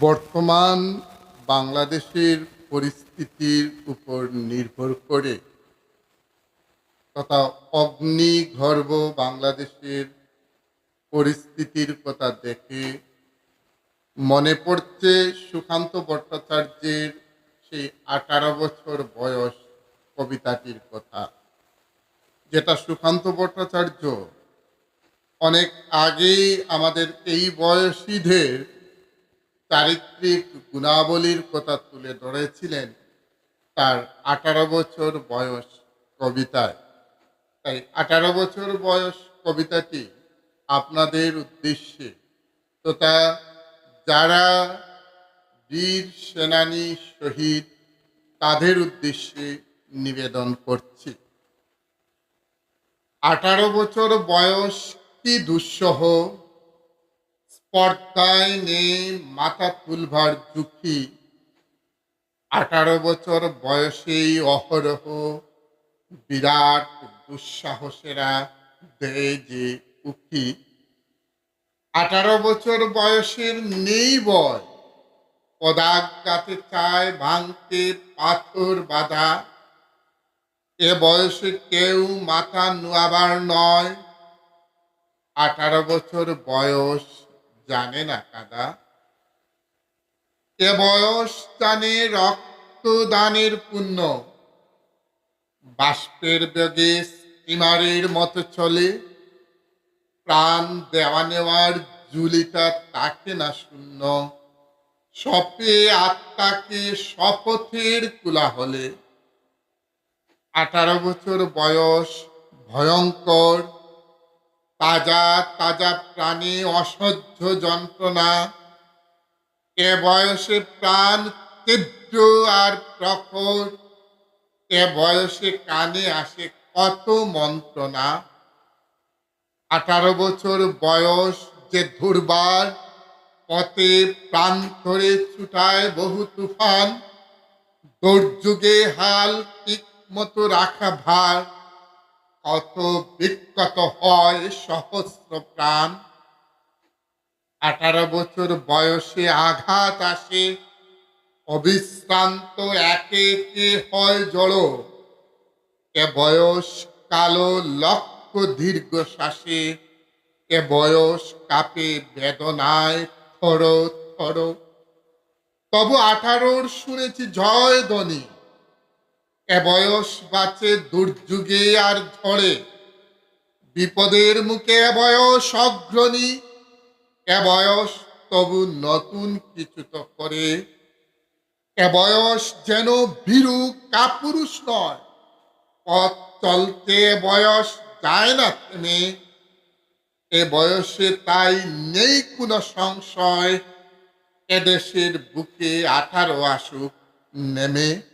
বর্তমান বাংলাদেশের পরিস্থিতির উপর নির্ভর করে তথা অগ্নিগর্ভ বাংলাদেশের পরিস্থিতির কথা দেখে মনে পড়ছে সুকান্ত ভট্টাচার্যের সেই আঠারো বছর বয়স কবিতাটির কথা, যেটা সুকান্ত ভট্টাচার্য অনেক আগেই আমাদের এই বয়সীদের চারিত্রিক গুণাবলীর কথা তুলে ধরেছিলেন তার আঠারো বছর বয়স কবিতায়। তাই আঠারো বছর বয়স কবিতাটি আপনাদের উদ্দেশ্যে। তথা যারা বীর সেনানী শহীদ, তাদের উদ্দেশ্যে নিবেদন করছি। আঠারো বছর বয়স কি দুঃসহ স্পর্ধায় নেই মাথা তুলবার ঝুঁকি। আঠারো বছর বয়সেই অহরহ বিরাট দুঃসাহসেরা দেয় যে উকি আঠারো বছর বয়সের নেই বয় পদাঘাতে চায় ভাঙতে পাথর বাঁধা। এ বয়সে কেউ মাথা নোয়াবার নয়। আঠারো বছর বয়স জানে না কাদা। এ বয়স জানে রক্তদানের পুণ্য। বাষ্পের বেগে স্টিমারের মতো চলে। প্রাণ দেওয়া নেওয়ার জুলিটা তাকে না শূন্য। সপে আত্মাকে শপথের কুলা হলে আঠারো বছর বয়স ভয়ঙ্কর। তাজা তাজা প্রাণে, অসহ্য যন্ত্রণা। এ বয়সে প্রাণ তীব্র আর প্রখর। এ বয়সে কানে আসে কত মন্ত্রণা। আঠারো বছর বয়স যে দুর্বার, পথে প্রান্তরে ছুটায় বহু তুফান। দুর্যোগে হাল ঠিক মতো রাখা ভার। কত বিক্ষত হয় সহস্র প্রাণ। আঠারো বছর বয়সে আঘাত আসে, অবিশ্রান্ত একে একে হয় জড়। এ বয়স কালো লক্ষ দীর্ঘ শ্বাসে এ বয়স কাপে বেদনায় থর থর। তবু আঠারোর শুনেছি জয় ধ্বনি। এ বয়স বাঁচে দুর্যোগে আর ঝড়ে। বিপদের মুখে বয়স অগ্রণী। এ বয়স তবু নতুন কিছু তো করে। এ বয়স যেন ভীরু কাপুরুষ নয়। পথ চলতে বয়স যায় না থেমে। এ বয়সে তাই নেই কোনো সংশয়। এদেশের বুকে আঠারো আসুক নেমে।